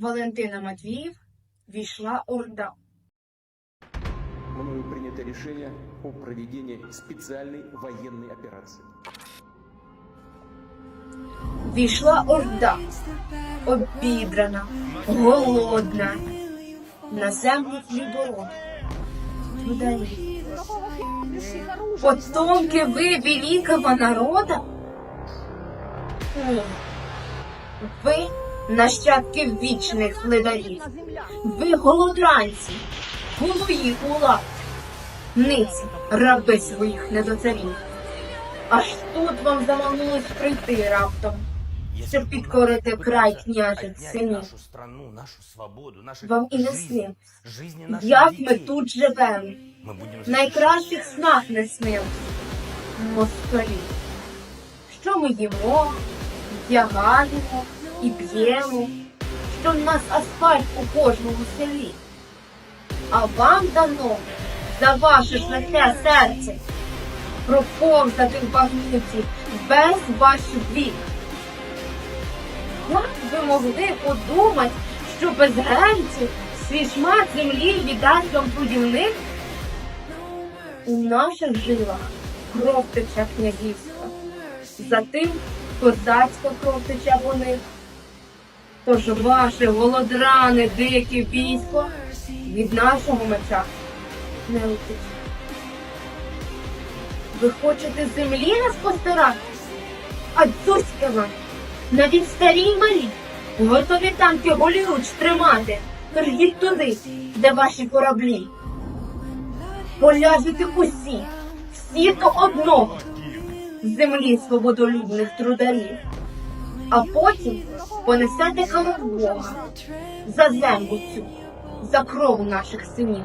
Валентина Матвіїв війшла орда. мною принято решение о проведении специальной военной операции. Війшла орда, обідрана, голодна, на землю хлібород. Вдалі. Потомки ви великого народа? Ви нащадки вічних ледарів. Ви голодранці, голої улад, ниці, раби своїх недоцарів. Аж тут вам заманулось прийти раптом, щоб підкорити край княжих синів. Вам і не наших як ми тут живемо. Найкращих снах не снилось. Москалі. Що ми їмо, вдягаємо і п'ємо, що в нас асфальт у кожному селі. А вам дано за ваше шляхе серце проповзати в багнюці без ваших вік. Як ви могли подумати, що без гренців свій шмат землі віддасть вам трудівник? У наших жилах кров тече князівська, за тим козацька кров тече по них. Тож ваше голодране дике військо від нашого меча не утече. Ви хочете землі нас постирати? А дзузьки вам, навіть старі й малі, готові танки голіруч тримати, їдь туди, де ваші кораблі. Поляжете усі, всі до одного, землі свободолюбних трударів, а потім понесете коло Бога за землю цю, за кров наших синів.